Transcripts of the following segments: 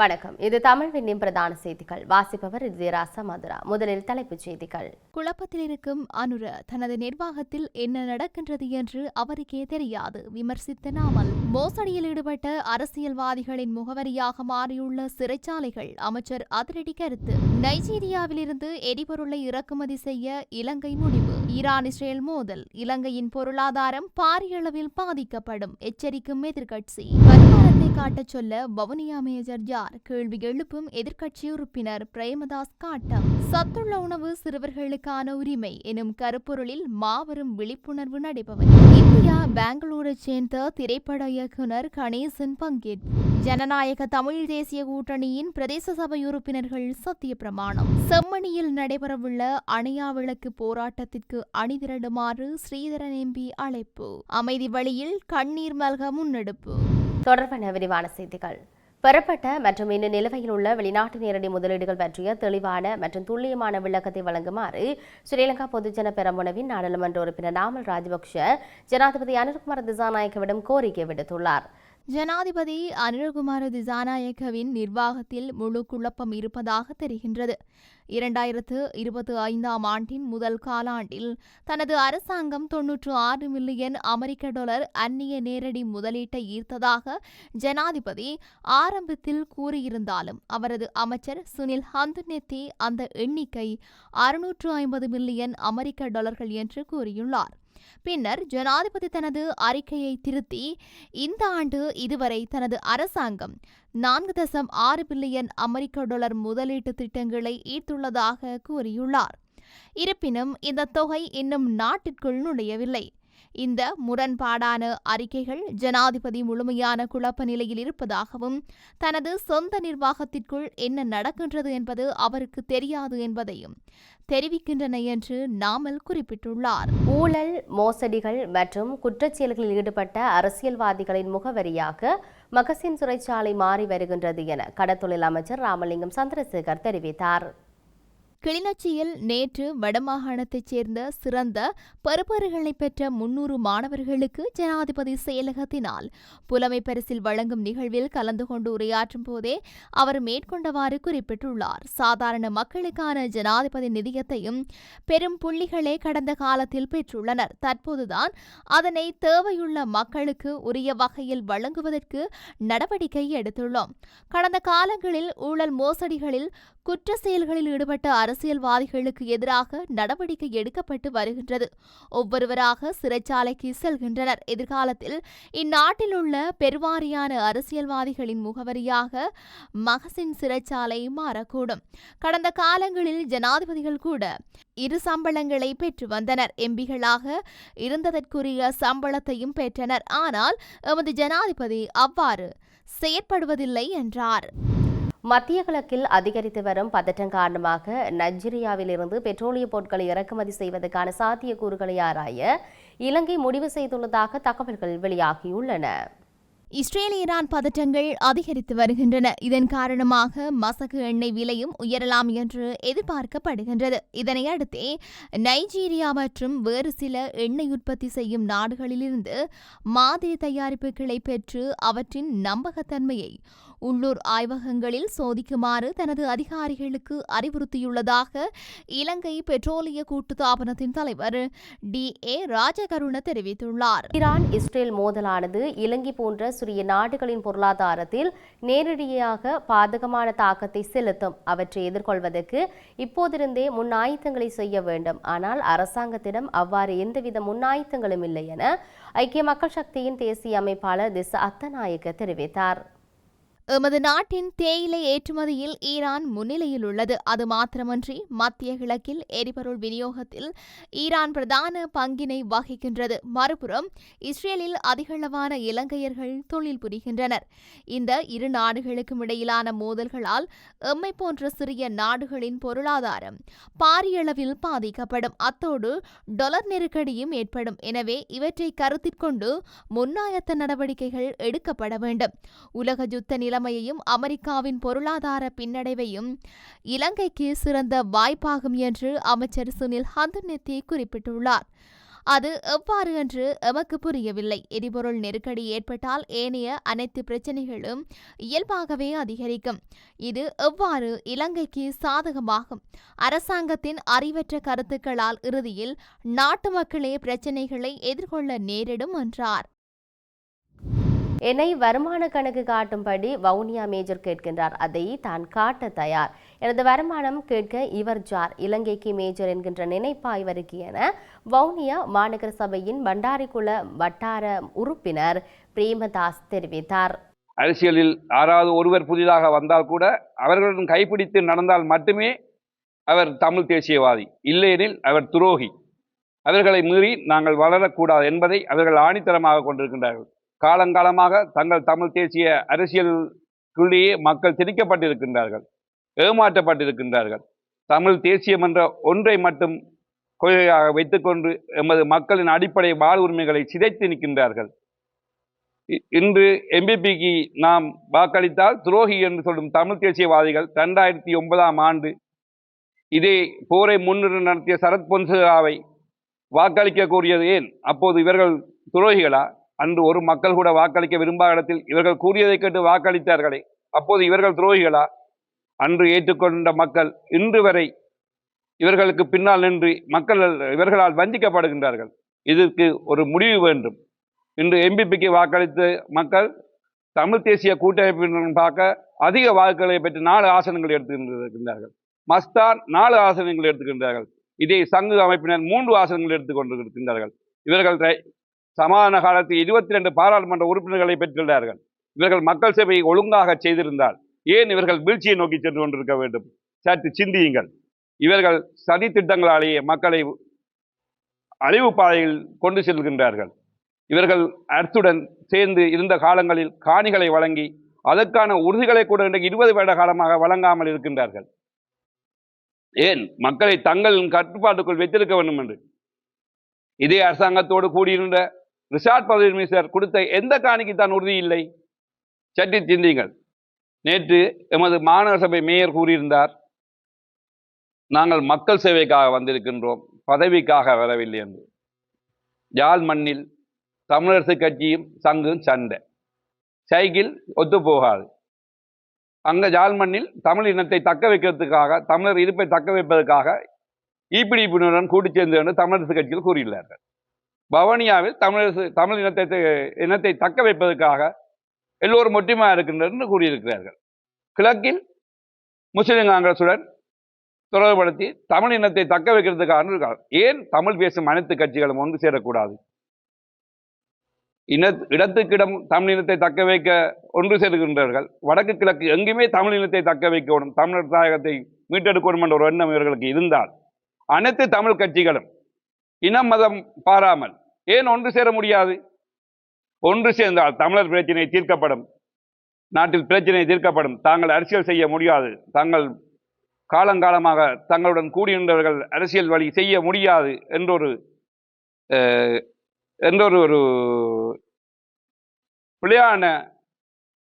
வணக்கம். இது தமிழ் விண்ணின் பிரதான செய்திகள். வாசிப்பவர் விஜயராச மதுரா. முதலில் தலைப்புச் செய்திகள். குழப்பத்தில் இருக்கும் அனுர தனது நிர்வாகத்தில் என்ன நடக்கின்றது என்று அவருக்கே தெரியாது. விமர்சித்த நாமல். மோசடியில் ஈடுபட்ட அரசியல்வாதிகளின் முகவரியாக மாறியுள்ள சிறைச்சாலைகள் அமைச்சர் அதிரடி கருத்து. நைஜீரியாவிலிருந்து எரிபொருளை இறக்குமதி செய்ய இலங்கை முடிவு. ஈரான் இஸ்ரேல் மோதல். இலங்கையின் பொருளாதாரம் பாரியளவில் பாதிக்கப்படும். எச்சரிக்கும் எதிர்க்கட்சி. வருமானத்தை காட்டச் சொல்ல வவுனியா மேஜர் யார் கேள்வி எழுப்பும் எதிர்க்கட்சி உறுப்பினர் பிரேமதாஸ் காட்டம். சத்துள்ள உணவு சிறுவர்களுக்கான உரிமை எனும் கருப்பொருளில் மாபெரும் விழிப்புணர்வு நடைபெறும் இந்தியா பெங்களூரைச் சேர்ந்த திரைப்பட இயக்குனர் கணேசன் பங்கேற்பு. ஜனநாயக தமிழ் தேசிய கூட்டணியின் பிரதேச சபை உறுப்பினர்கள் சத்திய பிரமாணம் செம்மணியில் நடைபெறவுள்ள அணையா விளக்கு போராட்டத்திற்கு அணிதிரடுமாறு ஸ்ரீதரன் எம்பி அழைப்பு. அமைதி வழியில் கண்ணீர் மல்க முன்னெடுப்பு. தொடர்பான விரிவான செய்திகள். பெறப்பட்ட மற்றும் இன்னும் நிலுவையில் உள்ள வெளிநாட்டு நேரடி முதலீடுகள் பற்றிய தெளிவான மற்றும் துல்லியமான விளக்கத்தை வழங்குமாறு ஸ்ரீலங்கா பொதுஜன பெரமுனவின் நாடாளுமன்ற உறுப்பினர் நாமல் ராஜபக்ஷ ஜனாதிபதி அனுர்குமார் திசாநாயக்கவிடம் கோரிக்கை விடுத்துள்ளார். ஜனாதிபதி அனில்குமார திசாநாயக்கவின் நிர்வாகத்தில் முழு குழப்பம் இருப்பதாக தெரிகின்றது. இரண்டாயிரத்து இருபத்தி ஐந்தாம் ஆண்டின் முதல் காலாண்டில் தனது அரசாங்கம் தொன்னூற்று ஆறு மில்லியன் அமெரிக்க டாலர் அந்நிய நேரடி முதலீட்டை ஈர்த்ததாக ஜனாதிபதி ஆரம்பத்தில் கூறியிருந்தாலும் அவரது அமைச்சர் சுனில் ஹந்துநெத்தி அந்த எண்ணிக்கை அறுநூற்று ஐம்பது மில்லியன் அமெரிக்க டாலர்கள் என்று கூறியுள்ளார். பின்னர் ஜனாதிபதி தனது அறிக்கையை திருத்தி இந்த ஆண்டு இதுவரை தனது அரசாங்கம் நான்கு தசம் ஆறு பில்லியன் அமெரிக்க டாலர் முதலீட்டு திட்டங்களை ஈர்த்துள்ளதாக கூறியுள்ளார். இருப்பினும் இந்த தொகை இன்னும் நாட்டிற்குள் நுழையவில்லை. இந்த முரண்பாடான அறிக்கைகள் ஜனாதிபதி முழுமையான குழப்ப நிலையில் இருப்பதாகவும் தனது சொந்த நிர்வாகத்திற்குள் என்ன நடக்கின்றது என்பது அவருக்கு தெரியாது என்பதையும் தெரிவிக்கின்றன என்று நாமல் குறிப்பிட்டுள்ளார். ஊழல் மோசடிகள் மற்றும் குற்றச்செயல்களில் ஈடுபட்ட அரசியல்வாதிகளின் முகவரியாக மகசின் சிறைச்சாலை மாறி வருகின்றது என கடத்தொழில் அமைச்சர் ராமலிங்கம் சந்திரசேகர் தெரிவித்தார். கிளிநொச்சியில் நேற்று வடமாகாணத்தைச் சேர்ந்த சிறந்த பருப்பறுகளை பெற்ற முன்னூறு மாணவர்களுக்கு ஜனாதிபதி செயலகத்தினால் புலமை பரிசில் வழங்கும் நிகழ்வில் கலந்து கொண்டு உரையாற்றும் போதே அவர் மேற்கொண்டவாறு குறிப்பிட்டுள்ளார். சாதாரண மக்களுக்கான ஜனாதிபதி நிதியத்தையும் பெரும் புள்ளிகளே கடந்த காலத்தில் பெற்றுள்ளனர். தற்போதுதான் அதனை தேவையுள்ள மக்களுக்கு உரிய வகையில் வழங்குவதற்கு நடவடிக்கை எடுத்துள்ளோம். கடந்த காலங்களில் ஊழல் மோசடிகளில் குற்ற செயல்களில் ஈடுபட்ட அரசியல்வாதிகளுக்கு எதிராக நடவடிக்கை எடுக்கப்பட்டு வருகின்றது. ஒவ்வொருவராக சிறைச்சாலைக்கு செல்கின்றனர். எதிர்காலத்தில் இந்நாட்டில் உள்ள பெருவாரியான அரசியல்வாதிகளின் முகவரியாக மகசின் சிறைச்சாலை மாறக்கூடும். கடந்த காலங்களில் ஜனாதிபதிகள் கூட இரு சம்பளங்களை பெற்று வந்தனர். எம்பிகளாக இருந்ததற்குரிய சம்பளத்தையும் பெற்றனர். ஆனால் எமது ஜனாதிபதி அவ்வாறு செயற்படுவதில்லை என்றார். மத்திய கிழக்கில் அதிகரித்து வரும் பதற்றம் காரணமாக நைஜீரியாவிலிருந்து பெட்ரோலிய பொருட்களை இறக்குமதி செய்வதற்கான சாத்தியக்கூறுகளை ஆராய இலங்கை முடிவு செய்துள்ளதாக தகவல்கள் வெளியாகியுள்ளன. இஸ்ரேல் ஈரான் பதற்றங்கள் அதிகரித்து வருகின்றன. இதன் காரணமாக மசகு எண்ணெய் விலையும் உயரலாம் என்று எதிர்பார்க்கப்படுகின்றது. இதனையடுத்தே நைஜீரியா மற்றும் வேறு சில எண்ணெய் உற்பத்தி செய்யும் நாடுகளிலிருந்து மாதிரி தயாரிப்புகளை பெற்று அவற்றின் நம்பகத்தன்மையை உள்ளூர் ஆய்வகங்களில் சோதிக்குமாறு தனது அதிகாரிகளுக்கு அறிவுறுத்தியுள்ளதாக இலங்கை பெட்ரோலிய கூட்டுத்தாபனத்தின் தலைவர் டி ஏ ராஜகருண தெரிவித்துள்ளார். ஈரான் இஸ்ரேல் மோதலானது இலங்கை போன்ற சிறிய நாடுகளின் பொருளாதாரத்தில் நேரடியாக பாதகமான தாக்கத்தை செலுத்தும். அவற்றை எதிர்கொள்வதற்கு இப்போதிருந்தே முன்னாயத்தங்களை செய்ய வேண்டும். ஆனால் அரசாங்கத்திடம் அவ்வாறு எந்தவித முன்னாயத்தங்களும் இல்லை என ஐக்கிய மக்கள் சக்தியின் தேசிய அமைப்பாளர் திச அத்தநாயக்க தெரிவித்தார். எமது நாட்டின் தேயிலை ஏற்றுமதியில் ஈரான் முன்னிலையில் உள்ளது. அது மாத்திரமன்றி மத்திய கிழக்கில் எரிபொருள் விநியோகத்தில் ஈரான் பிரதான பங்கினை வகிக்கின்றது. மறுபுறம் இஸ்ரேலில் அதிகளவான இலங்கையர்கள் தொழில் புரிகின்றனர். இந்த இரு நாடுகளுக்கும் இடையிலான மோதல்களால் எம்மை போன்ற சிறிய நாடுகளின் பொருளாதாரம் பாரியளவில் பாதிக்கப்படும். அத்தோடு டொலர் நெருக்கடியும் ஏற்படும். எனவே இவற்றை கருத்திற்கொண்டு முன்னாயத்த நடவடிக்கைகள் எடுக்கப்பட வேண்டும். உலக யுத்த நிலைமையையும் அமெரிக்காவின் பொருளாதார பின்னடைவையும் இலங்கைக்கு சிறந்த வாய்ப்பாகும் என்று அமைச்சர் சுனில் ஹந்துநெத்தி குறிப்பிட்டுள்ளார். அது எவ்வாறு என்று எமக்கு புரியவில்லை. எரிபொருள் நெருக்கடி ஏற்பட்டால் ஏனைய அனைத்து பிரச்சனைகளும் இயல்பாகவே அதிகரிக்கும். இது எவ்வாறு இலங்கைக்கு சாதகமாகும்? அரசாங்கத்தின் அறிவற்ற கருத்துக்களால் இறுதியில் நாட்டு மக்களே பிரச்சனைகளை எதிர்கொள்ள நேரிடும் என்றார். என்னை வருமான கணக்கு காட்டும்படி வவுனியா மேஜர் கேட்கின்றார். அதை தான் காட்ட தயார். எனது வருமானம் கேட்க இவர் ஜார். இலங்கைக்கு மேஜர் என்கின்ற நினைப்பா இவருக்கு என வவுனியா மாநகர சபையின் பண்டாரிக்குள வட்டார உறுப்பினர் பிரேமதாஸ் தெரிவித்தார். அரசியலில் யாராவது ஒருவர் புதிதாக வந்தால் கூட அவர்களுடன் கைப்பிடித்து நடந்தால் மட்டுமே அவர் தமிழ் தேசியவாதி. இல்லையெனில் அவர் துரோகி. அவர்களை மீறி நாங்கள் வளரக்கூடாது என்பதை அவர்கள் ஆணித்தரமாக கொண்டிருக்கின்றார்கள். காலங்காலமாக தங்கள் தமிழ் தேசிய அரசியலுக்குள்ளேயே மக்கள் திணிக்கப்பட்டிருக்கின்றார்கள் ஏமாற்றப்பட்டிருக்கின்றார்கள். தமிழ் தேசியம் என்ற ஒன்றை மட்டும் கொள்கையாக வைத்துக்கொண்டு எமது மக்களின் அடிப்படை வாழ் உரிமைகளை சிதைத்து நிற்கின்றார்கள். இ- இன்று எம்பிபிக்கு நாம் வாக்களித்தால் துரோகி என்று சொல்லும் தமிழ் தேசியவாதிகள் ரெண்டாயிரத்தி ஒன்பதாம் ஆண்டு இதே போரை முன்னிறு நடத்திய சரத் பொன்சேகாவை வாக்களிக்க கூறியது ஏன்? அப்போது இவர்கள் துரோகிகளா? அன்று ஒரு மக்கள் கூட வாக்களிக்க விரும்பாத இடத்தில் இவர்கள் கூறியதை கேட்டு வாக்களித்தார்களே. அப்போது இவர்கள் துரோகிகளா? அன்று ஏற்றுக்கொண்ட மக்கள் இன்று வரை இவர்களுக்கு பின்னால் நின்று மக்கள் இவர்களால் வஞ்சிக்கப்படுகின்றார்கள். இதற்கு ஒரு முடிவு வேண்டும். இன்று எம்பிபிக்கு வாக்களித்த மக்கள் தமிழ் தேசிய கூட்டமைப்பினரும் பார்க்க அதிக வாக்குகளை பெற்று நாலு ஆசனங்கள் எடுத்துக்கின்றார்கள் மஸ்தான் நாலு ஆசனங்கள் எடுத்துக்கின்றார்கள் இதே சங்கு அமைப்பினர் மூன்று ஆசனங்கள் எடுத்துக்கொண்டிருக்கின்றார்கள். இவர்கள் சமாதான காலத்தில் இருபத்தி ரெண்டு பாராளுமன்ற உறுப்பினர்களை பெற்றுள்ளார்கள் இவர்கள் மக்கள் சேவையை ஒழுங்காக செய்திருந்தால் ஏன் இவர்கள் வீழ்ச்சியை நோக்கி சென்று கொண்டிருக்க வேண்டும்? சற்று சிந்தியுங்கள். இவர்கள் சதி திட்டங்களாலேயே மக்களை அழிவு பாதையில் கொண்டு செல்கின்றார்கள். இவர்கள் அர்த்துடன் சேர்ந்து இருந்த காலங்களில் காணிகளை வழங்கி அதற்கான உறுதிகளை கூட இன்றைக்கு இருபது வருட காலமாக வழங்காமல் இருக்கின்றார்கள். ஏன்? மக்களை தங்களின் கட்டுப்பாட்டுக்குள் வைத்திருக்க வேண்டும் என்று. இதே அரசாங்கத்தோடு கூடியிருந்த ரிஷாட் பதவி மினிஸ்டர் கொடுத்த எந்த காணிக்கு தான் உறுதி இல்லை? சற்று சிந்திங்கள் நேற்று எமது மாநகர சபை மேயர் கூறியிருந்தார் நாங்கள் மக்கள் சேவைக்காக வந்திருக்கின்றோம் பதவிக்காக வரவில்லை என்று. யாழ் மண்ணில் தமிழரசு கட்சியும் சங்கும் சண்டை. சைக்கிள் ஒத்து போகாது. அங்கே யாழ் மண்ணில் தமிழ் இனத்தை தக்க வைக்கிறதுக்காக தமிழர் இருப்பை தக்க வைப்பதற்காக ஈபிடிப்பினுடன் கூட்டு சேர்ந்து என்று தமிழரசு கட்சியில் கூறியுள்ளார்கள். பவனியாவில் தமிழரசு தமிழ் இனத்தை இனத்தை தக்க வைப்பதற்காக எல்லோரும் ஒற்றுமையாக இருக்கின்றனர் என்று கூறியிருக்கிறார்கள். கிழக்கில் முஸ்லிம் காங்கிரசுடன் தொடர்புபடுத்தி தமிழ் இனத்தை தக்க வைக்கிறதுக்காக ஏன் தமிழ் பேசும் அனைத்து கட்சிகளும் ஒன்று சேரக்கூடாது? இன இடத்துக்கிடம் தமிழ் இனத்தை தக்க வைக்க ஒன்று சேர்கின்றார்கள் வடக்கு கிழக்கு எங்குமே தமிழ் இனத்தை தக்க வைக்கணும் தமிழர் தாயகத்தை மீட்டெடுக்கணும் என்ற ஒரு எண்ணம் இவர்களுக்கு இருந்தால் அனைத்து தமிழ் கட்சிகளும் இனம் மதம் பாராமல். ஏன் ஒன்று சேர முடியாது? ஒன்று சேர்ந்தால் தமிழர் பிரச்சனை தீர்க்கப்படும். நாட்டில் பிரச்சனை தீர்க்கப்படும். தாங்கள் அரசியல் செய்ய முடியாது. தாங்கள் காலங்காலமாக தங்களுடன் கூடியிருந்தவர்கள் அரசியல் வழி செய்ய முடியாது என்றொரு என்றொரு ஒரு பிழையான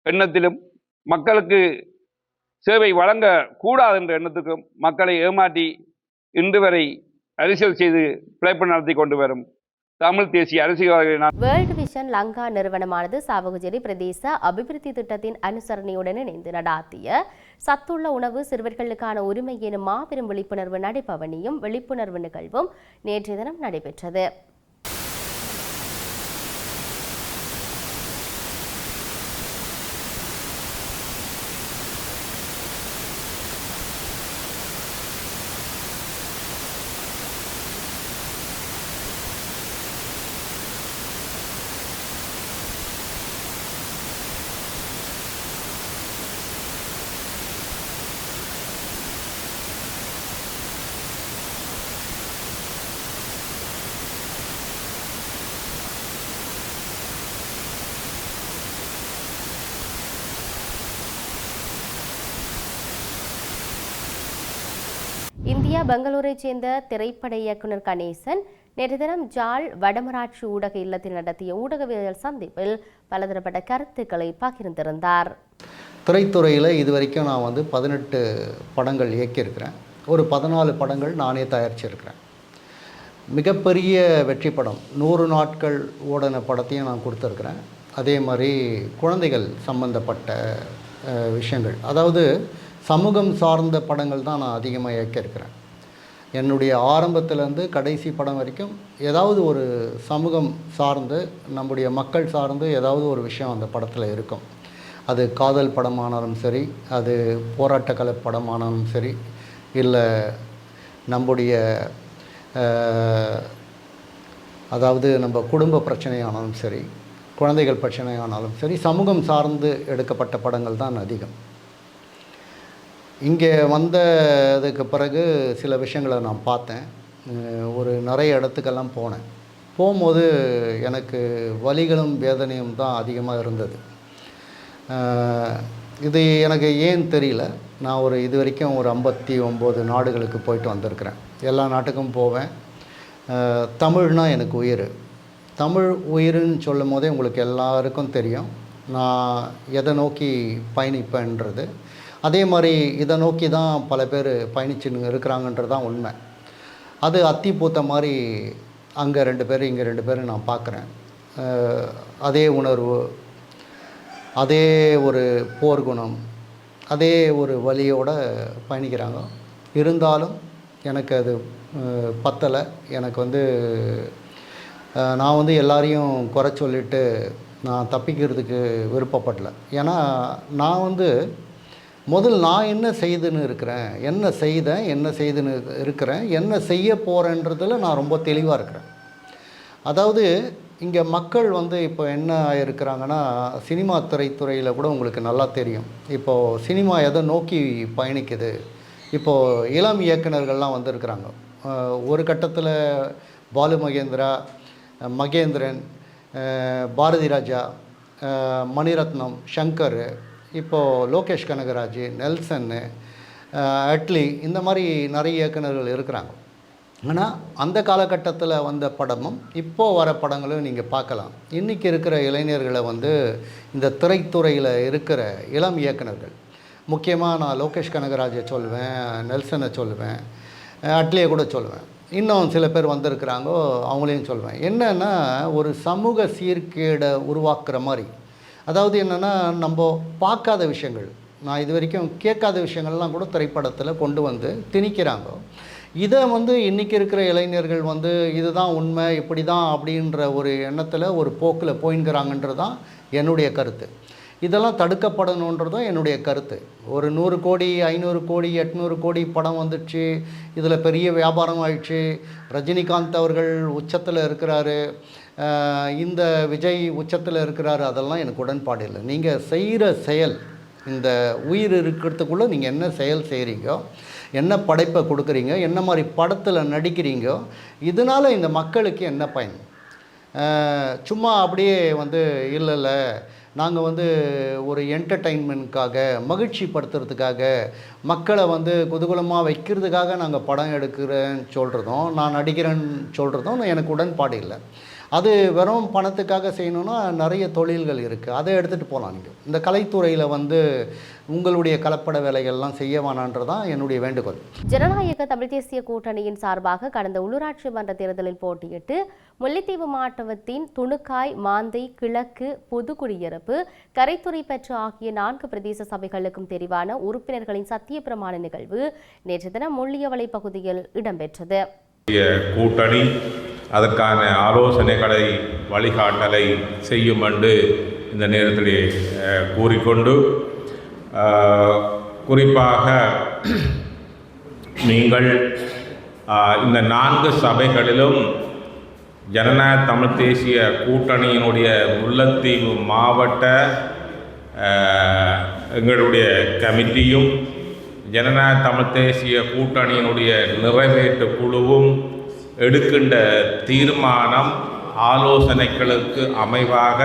எண்ணத்திலும் மக்களுக்கு சேவை வழங்க கூடாது என்ற எண்ணத்துக்கும் மக்களை ஏமாற்றி இன்று வரை அரசியல் செய்து பிழைப்பு நடத்தி கொண்டு வரும் தமிழ் தேசிய அரசியல்வாதிகளை வேர்ல்டு விஷன் லங்கா நிறுவனமானது சாவகச்சேரி பிரதேச அபிவிருத்தி திட்டத்தின் அனுசரணையுடன் இணைந்து நடாத்திய சத்துள்ள உணவு சிறுவர்களுக்கான உரிமை எனும் மாபெரும் விழிப்புணர்வு நடைபவனியும் விழிப்புணர்வு நிகழ்வும் நேற்றைய தினம் நடைபெற்றது இந்தியா பெங்களூரைச் சேர்ந்த திரைப்பட இயக்குனர் கணேசன் நேற்று தினம் ஜாழ் வடமராட்சி ஊடக இல்லத்தில் நடத்திய ஊடகவியல் சந்திப்பில் பலதரப்பட்ட கருத்துக்களை பகிர்ந்திருந்தார். திரைத்துறையில் இது வரைக்கும் நான் வந்து பதினெட்டு படங்கள் இயக்கியிருக்கிறேன். ஒரு பதினாலு படங்கள் நானே தயாரிச்சிருக்கிறேன். மிகப்பெரிய வெற்றி படம் நூறு நாட்கள் ஓடின படத்தையும் நான் கொடுத்துருக்குறேன். அதே மாதிரி குழந்தைகள் சம்பந்தப்பட்ட விஷயங்கள். அதாவது சமூகம் சார்ந்த படங்கள் தான் நான் அதிகமாக இயக்கியிருக்கிறேன். என்னுடைய ஆரம்பத்திலேருந்து கடைசி படம் வரைக்கும் ஏதாவது ஒரு சமூகம் சார்ந்து நம்முடைய மக்கள் சார்ந்து ஏதாவது ஒரு விஷயம் அந்த படத்தில் இருக்கும். அது காதல் படமானாலும் சரி அது போராட்டக்கலை படமானாலும் சரி இல்லை நம்முடைய அதாவது நம்ம குடும்ப பிரச்சனையானாலும் சரி குழந்தைகள் பிரச்சனையானாலும் சரி சமூகம் சார்ந்து எடுக்கப்பட்ட படங்கள் தான் அதிகம். இங்கே வந்ததுக்கு பிறகு சில விஷயங்களை நான் பார்த்தேன். ஒரு நிறைய இடத்துக்கெல்லாம் போனேன். போகும்போது எனக்கு வலிகளும் வேதனையும் தான் அதிகமாக இருந்தது. இது எனக்கு ஏன் தெரியல. நான் ஒரு இது வரைக்கும் ஒரு ஐம்பத்தி ஒம்பது நாடுகளுக்கு போயிட்டு வந்திருக்கிறேன். எல்லா நாட்டுக்கும் போவேன். தமிழ்னால் தமிழ்னா எனக்கு உயிர். தமிழ் உயிர்னு சொல்லும் போதே உங்களுக்கு எல்லாருக்கும் தெரியும். நான் எதை நோக்கி பயணிப்பேன்றது? அதே மாதிரி இதை நோக்கி தான் பல பேர் பயணிச்சுன்னு இருக்கிறாங்கன்றது தான் உண்மை. அது அத்தி பூத்த மாதிரி அங்கே ரெண்டு பேர் இங்கே ரெண்டு பேரும் நான் பார்க்குறேன் அதே உணர்வு அதே ஒரு போர்க்குணம் அதே ஒரு வழியோடு பயணிக்கிறாங்க. இருந்தாலும் எனக்கு அது பத்தலை. எனக்கு வந்து நான் வந்து எல்லாரையும் குறை சொல்லிட்டு நான் தப்பிக்கிறதுக்கு விருப்பப்படலை. ஏன்னா நான் வந்து முதல் நான் என்ன செய்துன்னு இருக்கிறேன் என்ன செய்தேன் என்ன செய்துன்னு இருக்கிறேன் என்ன செய்ய போகிறேன்றதில் நான் ரொம்ப தெளிவாக இருக்கிறேன். அதாவது இங்கே மக்கள் வந்து இப்போ என்ன இருக்கிறாங்கன்னா சினிமா திரைத்துறையில் கூட உங்களுக்கு நல்லா தெரியும். இப்போது சினிமா எதை நோக்கி பயணிக்குது? இப்போது இளம் இயக்குனர்கள்லாம் வந்திருக்கிறாங்க. ஒரு கட்டத்தில் பாலு மகேந்திரா மகேந்திரன் பாரதி ராஜா மணிரத்னம் ஷங்கர் இப்போது லோகேஷ் கனகராஜ் நெல்சன்னு அட்லி இந்த மாதிரி நிறைய இயக்குனர்கள் இருக்கிறாங்க. ஆனால் அந்த காலகட்டத்தில் வந்த படமும் இப்போது வர படங்களும் நீங்கள் பார்க்கலாம். இன்றைக்கி இருக்கிற இளைஞர்களை வந்து இந்த திரைத்துறையில் இருக்கிற இளம் இயக்குனர்கள் முக்கியமாக நான் லோகேஷ் கனகராஜை சொல்லுவேன் நெல்சனை சொல்லுவேன் அட்லியை கூட சொல்லுவேன் இன்னும் சில பேர் வந்திருக்கிறாங்கோ அவங்களையும் சொல்லுவேன் என்னென்னா ஒரு சமூக சீர்கேடை உருவாக்குற மாதிரி. அதாவது என்னென்னா நம்ம பார்க்காத விஷயங்கள். நான் இது வரைக்கும் கேட்காத விஷயங்கள்லாம் கூட திரைப்படத்தில் கொண்டு வந்து திணிக்கிறாங்க. இதை வந்து இன்றைக்கி இருக்கிற இளைஞர்கள் வந்து இதுதான் உண்மை இப்படி தான் அப்படின்ற ஒரு எண்ணத்தில் ஒரு போக்கில் போயின்கிறாங்கன்றது தான் என்னுடைய கருத்து. இதெல்லாம் தடுக்கப்படணுன்றதும் என்னுடைய கருத்து. ஒரு நூறு கோடி ஐநூறு கோடி எட்நூறு கோடி படம் வந்துடுச்சு இதில் பெரிய வியாபாரம் ஆயிடுச்சு. ரஜினிகாந்த் அவர்கள் உச்சத்தில் இருக்கிறாரு. இந்த விஜய் உச்சத்தில் இருக்கிறாரு அதெல்லாம் எனக்கு உடன்பாடு இல்லை. நீங்கள் செய்கிற செயல் இந்த உயிர் இருக்கிறதுக்குள்ளே நீங்கள் என்ன செயல் செய்கிறீங்கோ என்ன படைப்பை கொடுக்குறீங்க என்ன மாதிரி படத்தில் நடிக்கிறீங்கோ இதனால் இந்த மக்களுக்கு என்ன பயன்? சும்மா அப்படியே வந்து இல்லை இல்லை நாங்கள் வந்து ஒரு என்டர்டெயின்மெண்ட்காக மகிழ்ச்சி படுத்துறதுக்காக மக்களை வந்து குதகுலமாக வைக்கிறதுக்காக நாங்கள் படம் எடுக்கிறேன்னு சொல்கிறதும் நான் நடிக்கிறேன்னு சொல்கிறதும் எனக்கு உடன்பாடு இல்லை. அது வெறும் பணத்துக்காக செய்யணும்னா நிறைய தொழில்கள் இருக்குது அதை எடுத்துகிட்டு போகலாம் நீங்கள் இந்த கலைத்துறையில் வந்து உங்களுடைய கலப்பட வேலைகள்லாம் செய்ய வேணான்றதான் என்னுடைய வேண்டுகோள். ஜனநாயக தமிழ் தேசிய கூட்டணியின் சார்பாக கடந்த உள்ளூராட்சி மன்ற தேர்தலில் போட்டியிட்டு முல்லைத்தீவு மாவட்டத்தின் துணுக்காய் மாந்தை கிழக்கு புதுக்குடியிருப்பு கரைத்துறை பெற்ற ஆகிய நான்கு பிரதேச சபைகளுக்கும் தெரிவான உறுப்பினர்களின் சத்திய பிரமாண நிகழ்வு நேற்று தினம் முள்ளியவளை பகுதியில் இடம்பெற்றது. கூட்டணி அதற்கான ஆலோசனைகளை வழிகாட்டலை செய்யும் என்று இந்த நேரத்தில் கூறிக்கொண்டு குறிப்பாக நீங்கள் இந்த நான்கு சபைகளிலும் ஜனநாயக தமிழ் தேசிய கூட்டணியினுடைய முல்லைத்தீவு மாவட்ட எங்களுடைய கமிட்டியும் ஜனநாயக தமிழ் தேசிய கூட்டணியினுடைய நிறைவேற்று குழுவும் எடுக்கின்ற தீர்மானம் ஆலோசனைகளுக்கு அமைவாக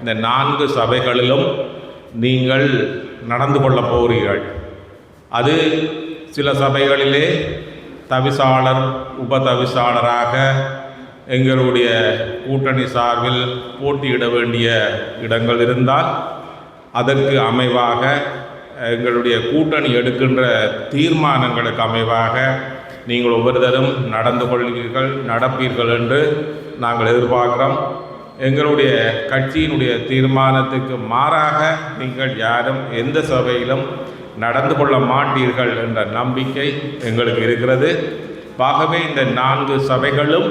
இந்த நான்கு சபைகளிலும் நீங்கள் நடந்து கொள்ள போகிறீர்கள். அது சில சபைகளிலே தவிசாளர் உப தவிசாளராக எங்களுடைய கூட்டணி சார்பில் போட்டியிட வேண்டிய இடங்கள் இருந்தால் அதற்கு அமைவாக எங்களுடைய கூட்டணி எடுக்கின்ற தீர்மானங்களுக்கு அமைவாக நீங்கள் ஒவ்வொருத்தரும் நடந்து கொள்வீர்கள் நடப்பீர்கள் என்று நாங்கள் எதிர்பார்க்கிறோம். எங்களுடைய கட்சியினுடைய தீர்மானத்துக்கு மாறாக நீங்கள் யாரும் எந்த சபையிலும் நடந்து கொள்ள மாட்டீர்கள் என்ற நம்பிக்கை எங்களுக்கு இருக்கிறது. ஆகவே இந்த நான்கு சபைகளும்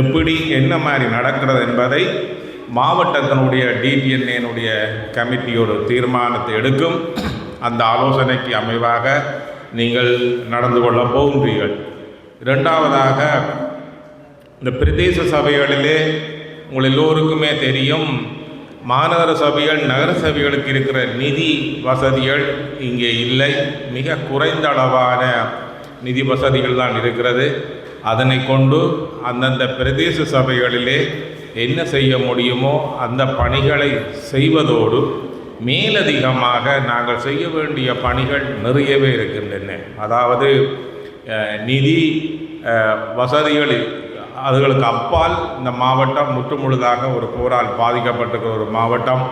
எப்படி என்ன மாதிரி நடக்கிறது என்பதை மாவட்டத்தினுடைய டிபிஎன்ஏனுடைய கமிட்டி ஒரு தீர்மானத்தை எடுக்கும். அந்த ஆலோசனைக்கு அமைவாக நீங்கள் நடந்து கொள்ள போகின்றீர்கள். இரண்டாவதாக இந்த பிரதேச சபைகளிலே உங்கள் எல்லோருக்குமே தெரியும் மாநகர சபைகள் நகர சபைகளுக்கு இருக்கிற நிதி வசதிகள் இங்கே இல்லை. மிக குறைந்த அளவான நிதி வசதிகள் தான் இருக்கிறது. அதனை கொண்டு அந்தந்த பிரதேச சபைகளிலே என்ன செய்ய முடியுமோ அந்த பணிகளை செய்வதோடு மேலதிகமாக நாங்கள் செய்ய வேண்டிய பணிகள் நிறையவே இருக்கின்றன. அதாவது நிதி வசதிகள் அதுகளுக்கு அப்பால் இந்த மாவட்டம் முற்றுமுழுதாக ஒரு போரால் பாதிக்கப்பட்டிருக்கிற ஒரு மாவட்டம்.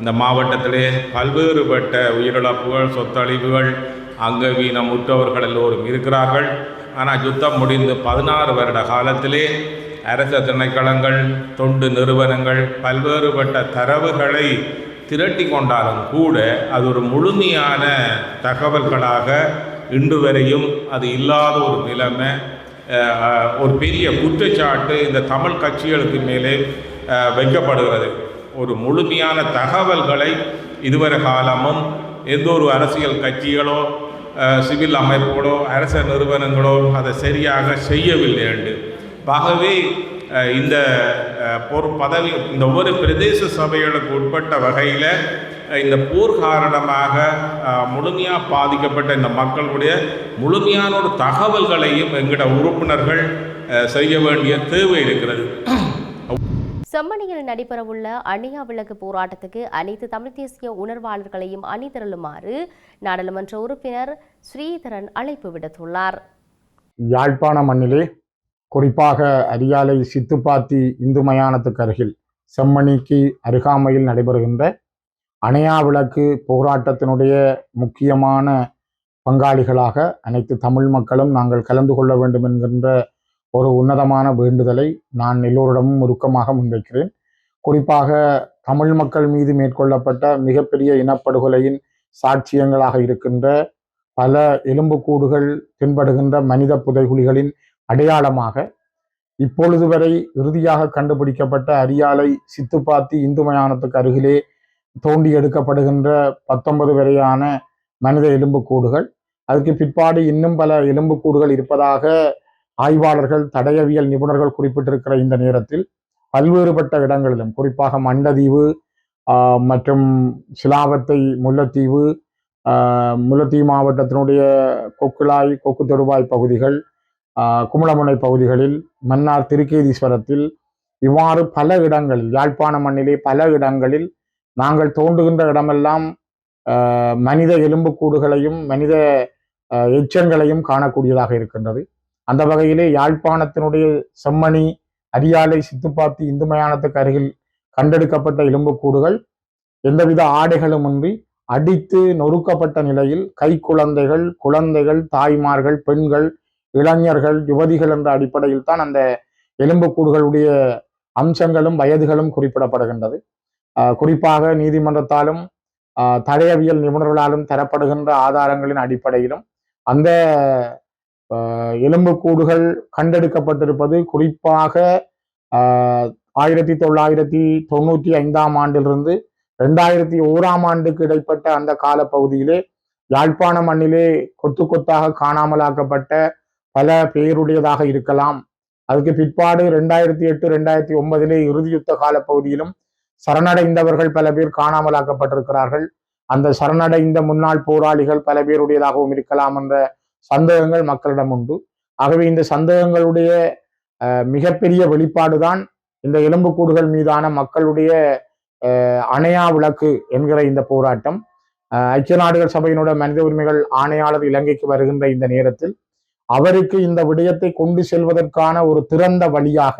இந்த மாவட்டத்திலே பல்வேறுபட்ட உயிரிழப்புகள் சொத்தழிவுகள் அங்கவீனம் உற்றவர்கள் எல்லோரும் இருக்கிறார்கள். ஆனால் யுத்தம் முடிந்து பதினாறு வருட காலத்திலே அரச திணைக்களங்கள் தொண்டு நிறுவனங்கள் பல்வேறுபட்ட தரவுகளை திரட்டி கொண்டாலும் கூட அது ஒரு முழுமையான தகவல்களாக இன்று வரையும் அது இல்லாத ஒரு நிலைமை ஒரு பெரிய குற்றச்சாட்டு இந்த தமிழ் கட்சிகளுக்கு மேலே வைக்கப்படுகிறது. ஒரு முழுமையான தகவல்களை இதுவரை காலமும் எந்த ஒரு அரசியல் கட்சிகளோ சிவில் அமைப்புகளோ அரச நிறுவனங்களோ அதை சரியாக செய்யவில்லை என்று ஆகவே இந்த பொறு பதவி இந்த ஒவ்வொரு பிரதேச சபைகளுக்கு உட்பட்ட வகையில் இந்த போர் காரணமாக முழுமையாக பாதிக்கப்பட்ட இந்த மக்களுடைய முழுமையான ஒரு தகவல்களையும் எங்களோட உறுப்பினர்கள் செய்ய வேண்டிய தேவை இருக்கிறது. செம்மணியில் நடைபெறவுள்ள அணியா விளக்கு போராட்டத்துக்கு அனைத்து தமிழ் தேசிய உணர்வாளர்களையும் அணிதிரளுமாறு நாடாளுமன்ற உறுப்பினர் ஸ்ரீதரன் அழைப்பு விடுத்துள்ளார். யாழ்ப்பாண மண்ணிலே குறிப்பாக அரியாலை சித்துப்பாத்தி இந்து மயானத்துக்கு அருகில் செம்மணிக்கு அருகாமையில் நடைபெறுகின்ற அணையா விளக்கு போராட்டத்தினுடைய முக்கியமான பங்காளிகளாக அனைத்து தமிழ் மக்களும் நாங்கள் கலந்து கொள்ள வேண்டும் என்கின்ற ஒரு உன்னதமான வேண்டுதலை நான் எல்லோரிடமும் உருக்கமாக முன்வைக்கிறேன். குறிப்பாக தமிழ் மக்கள் மீது மேற்கொள்ளப்பட்ட மிகப்பெரிய இனப்படுகொலையின் சாட்சியங்களாக இருக்கின்ற பல எலும்புக்கூடுகள் தென்படுகின்ற மனித புதைகுழிகளின் அடையாளமாக இப்பொழுது வரை இறுதியாக கண்டுபிடிக்கப்பட்ட அரியாலை சித்துப்பாத்தி இந்து மயானத்துக்கு அருகிலே தோண்டி எடுக்கப்படுகின்ற பத்தொன்பது வரையான மனித எலும்புக்கூடுகள். அதுக்கு பிற்பாடு இன்னும் பல எலும்புக்கூடுகள் இருப்பதாக ஆய்வாளர்கள் தடயவியல் நிபுணர்கள் குறிப்பிட்டிருக்கிற இந்த நேரத்தில் பல்வேறுபட்ட இடங்களிலும் குறிப்பாக மண்டதீவு மற்றும் சிலாவத்தை முல்லைத்தீவு முல்லத்தீவு முல்லைத்தீவு மாவட்டத்தினுடைய கொக்குளாய் கொக்கு தொடுவாய் பகுதிகள் ஆஹ், குமுளமுனை பகுதிகளில் மன்னார் திருக்கேதீஸ்வரத்தில் இவ்வாறு பல இடங்களில் யாழ்ப்பாண மண்ணிலே பல இடங்களில் நாங்கள் தோண்டுகின்ற இடமெல்லாம் ஆஹ், மனித எலும்புக்கூடுகளையும் மனித எச்சங்களையும் காணக்கூடியதாக இருக்கின்றது. அந்த வகையிலே யாழ்ப்பாணத்தினுடைய செம்மணி அரியாலை சித்துப்பாத்தி இந்து மயானத்துக்கு அருகில் கண்டெடுக்கப்பட்ட எலும்புக்கூடுகள் எந்தவித ஆடைகளுமின்றி அடித்து நொறுக்கப்பட்ட நிலையில் கை குழந்தைகள் குழந்தைகள் தாய்மார்கள் பெண்கள் இளைஞர்கள் யுவதிகள் என்ற அடிப்படையில் தான் அந்த எலும்புக்கூடுகளுடைய அம்சங்களும் வயதுகளும் குறிப்பிடப்படுகின்றது. ஆஹ் குறிப்பாக நீதிமன்றத்தாலும் ஆஹ் நிபுணர்களாலும் தரப்படுகின்ற ஆதாரங்களின் அடிப்படையிலும் அந்த ஆஹ் எலும்புக்கூடுகள் கண்டெடுக்கப்பட்டிருப்பது குறிப்பாக ஆஹ் ஆயிரத்தி தொள்ளாயிரத்தி தொண்ணூற்றி ஐந்தாம் ஆண்டிலிருந்து ரெண்டாயிரத்தி ஓராம் ஆண்டுக்கு இடைப்பட்ட அந்த காலப்பகுதியிலே யாழ்ப்பாண மண்ணிலே கொத்து கொத்தாக காணாமலாக்கப்பட்ட பல பேருடையதாக இருக்கலாம். அதுக்கு பிற்பாடு ரெண்டாயிரத்தி எட்டு ரெண்டாயிரத்தி ஒன்பதிலே இறுதி யுத்த காலப்பகுதியிலும் சரணடைந்தவர்கள் பல பேர் காணாமலாக்கப்பட்டிருக்கிறார்கள். அந்த சரணடைந்த முன்னாள் போராளிகள் பல பேருடையதாகவும் இருக்கலாம் என்ற சந்தேகங்கள் மக்களிடம் உண்டு. ஆகவே இந்த சந்தேகங்களுடைய அஹ், மிகப்பெரிய வெளிப்பாடுதான் இந்த எலும்புக்கூடுகள் மீதான மக்களுடைய அஹ், அணையா விளக்கு என்கிற இந்த போராட்டம். ஐக்கிய நாடுகள் சபையினுடைய மனித உரிமைகள் ஆணையாளர் இலங்கைக்கு வருகின்ற இந்த நேரத்தில் அவருக்கு இந்த விடயத்தை கொண்டு செல்வதற்கான ஒரு திறந்த வழியாக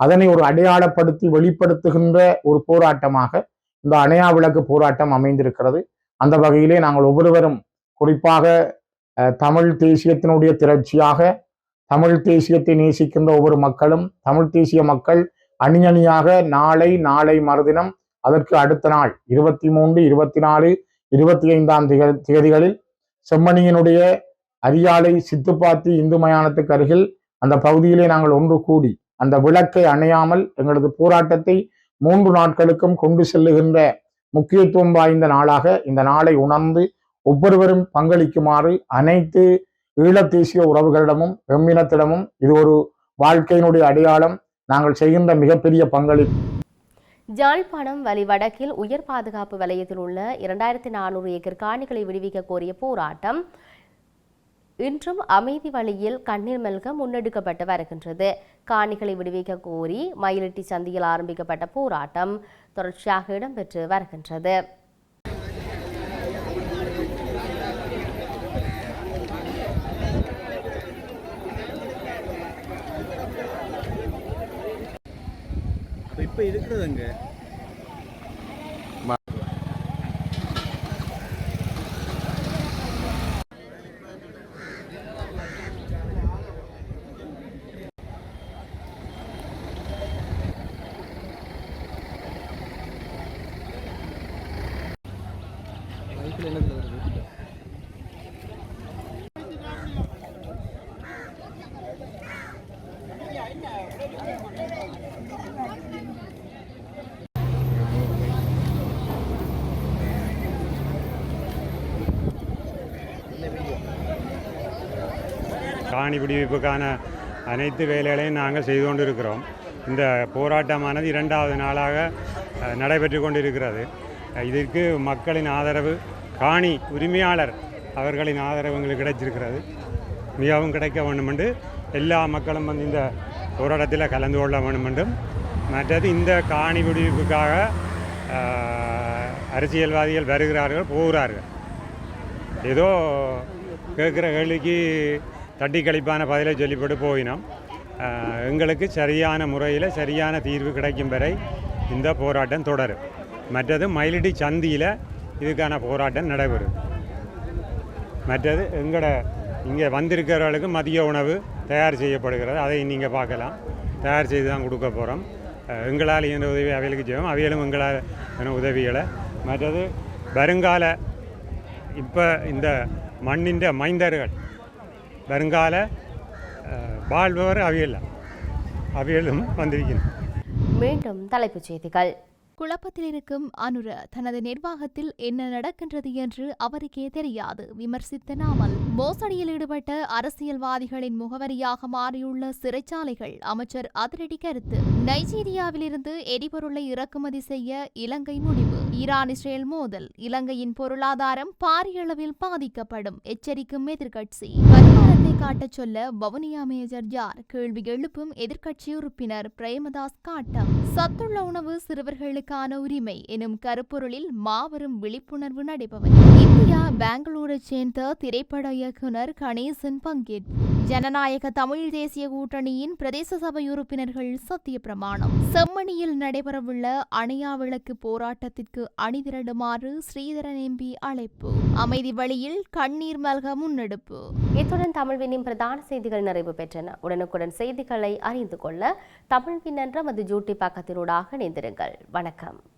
அதனை ஒரு அடையாளப்படுத்தி வெளிப்படுத்துகின்ற ஒரு போராட்டமாக இந்த அணையா விளக்கு போராட்டம் அமைந்திருக்கிறது. அந்த வகையிலே நாங்கள் ஒவ்வொருவரும் குறிப்பாக அஹ், தமிழ் தேசியத்தினுடைய திரட்சியாக தமிழ் தேசியத்தை நேசிக்கின்ற ஒவ்வொரு மக்களும் தமிழ் தேசிய மக்கள் அணி அணியாக நாளை நாளை மறுதினம் அதற்கு அடுத்த நாள் இருபத்தி மூன்று இருபத்தி நாலு இருபத்தி ஐந்தாம் திக திகதிகளில் செம்மணியினுடைய அரியாலை சித்துப்பாத்தி இந்து மயானத்துக்கு அருகில் அந்த பகுதியிலே நாங்கள் ஒன்று கூடி அந்த விளக்கை அணையாமல் எங்களது போராட்டத்தை மூன்று நாட்களுக்கும் கொண்டு செல்லுகின்ற முக்கியத்துவம் வாய்ந்த நாளாக இந்த நாளை உணர்ந்து ஒவ்வொருவரும் பங்களிக்குமாறு அனைத்து ஈழத்தேசிய உறவுகளிடமும் எம்மினத்திடமும் இது ஒரு வாழ்க்கையினுடைய அடையாளம். நாங்கள் செய்கின்ற மிகப்பெரிய பங்களிப்பு. ஜாழ்ப்பாணம் வலி வடக்கில் உயர் பாதுகாப்பு வலயத்தில் உள்ள இரண்டாயிரத்தி நானூறு ஏக்கர் காணிகளை விடுவிக்க கோரிய போராட்டம் இன்றும் அமைதி வழியில் கண்ணீர் மல்க முன்னெடுக்கப்பட்டு வருகின்றது. காணிகளை விடுவிக்க கோரி மயிலட்டி சந்தியில் ஆரம்பிக்கப்பட்ட போராட்டம் தொடர்ச்சியாக இடம்பெற்று வருகின்றது. இப்போ இருக்கிறதுங்க காணி பிடிப்புக்கான அனைத்து வேலைகளையும் நாங்கள் செய்து கொண்டிருக்கிறோம். இந்த போராட்டமானது இரண்டாவது நாளாக நடைபெற்று கொண்டிருக்கிறது. இதற்கு மக்களின் ஆதரவு காணி உரிமையாளர் அவர்களின் ஆதரவு எங்களுக்கு கிடைச்சிருக்கிறது. மிகவும் கிடைக்க வேண்டும் என்று எல்லா மக்களும் வந்து இந்த போராட்டத்தில் கலந்து கொள்ள வேண்டும் என்றும் மற்றது இந்த காணி விடுவிப்புக்காக அரசியல்வாதிகள் வருகிறார்கள் போகிறார்கள். ஏதோ கேட்குற கேள்விக்கு தட்டி கழிப்பான பதிலை சொல்லிப்பட்டு போயினோம். எங்களுக்கு சரியான முறையில் சரியான தீர்வு கிடைக்கும் வரை இந்த போராட்டம் தொடரும். மற்றது மயிலடி சந்தியில் இதுக்கான போராட்டம் நடைபெறும். மற்றது எங்களோட இங்கே வந்திருக்கிறவர்களுக்கு மதிய உணவு தயார் செய்யப்படுகிறது. அதை நீங்கள் பார்க்கலாம். தயார் செய்து தான் கொடுக்க போகிறோம் எங்களால் என்ற உதவி அவைகளுக்கு செய்வோம் அவைகளும் எங்களால் என உதவிகளை மற்றது வருங்கால இப்போ இந்த மண்ணின் மைந்தர்கள். வருங்கால வாழ்பவர் அவியல் அவியலும் வந்திருக்கிறது மீண்டும் தலைப்புச் செய்திகள். குழப்பத்தில் இருக்கும் அனுர தனது நிர்வாகத்தில் என்ன நடக்கின்றது என்று அவருக்கே தெரியாது. விமர்சித்த நாமல் மோசடியில் ஈடுபட்ட அரசியல்வாதிகளின் முகவரியாக மாறியுள்ள சிறைச்சாலைகள் அமைச்சர் அதிரடி கருத்து. நைஜீரியாவிலிருந்து எரிபொருளை இறக்குமதி செய்ய இலங்கை முடிவு. ஈரான் இஸ்ரேல் மோதல் இலங்கையின் பொருளாதாரம் பாரிய அளவில் பாதிக்கப்படும் எச்சரிக்கும் எதிர்க்கட்சி. வருமானத்தை காட்டச் சொல்ல வவுனியா மேஜர் யார்? கேள்வி எழுப்பும் எதிர்க்கட்சி உறுப்பினர் பிரேமதாஸ் காட்டம். சத்துள்ள உணவு சிறுவர்களுக்கு சிறுவர்களுக்கான உரிமை எனும் கருப்பொருளில் மாபெரும் விழிப்புணர்வு நடைபெறும் இந்தியா பெங்களூரைச் சேர்ந்த திரைப்பட இயக்குனர் கணேசன் பங்கேற்பு ஜனநாயக தமிழ் தேசிய கூட்டணியின் பிரதேச சபை உறுப்பினர்கள் சத்திய பிரமாணம் செம்மணியில் நடைபெறவுள்ள அணையா விளக்கு போராட்டத்திற்கு அணிதிரளுமாறு ஸ்ரீதரன் எம்பி அழைப்பு. அமைதி வழியில் கண்ணீர் மல்க முன்னெடுப்பு. இத்துடன் தமிழ்வினின் பிரதான செய்திகள் நிறைவு பெற்றன. உடனுக்குடன் செய்திகளை அறிந்து கொள்ள தமிழ்வின் என்ற மது ஜூட்டி பக்கத்தினூடாக இணைந்திருங்கள். வணக்கம்.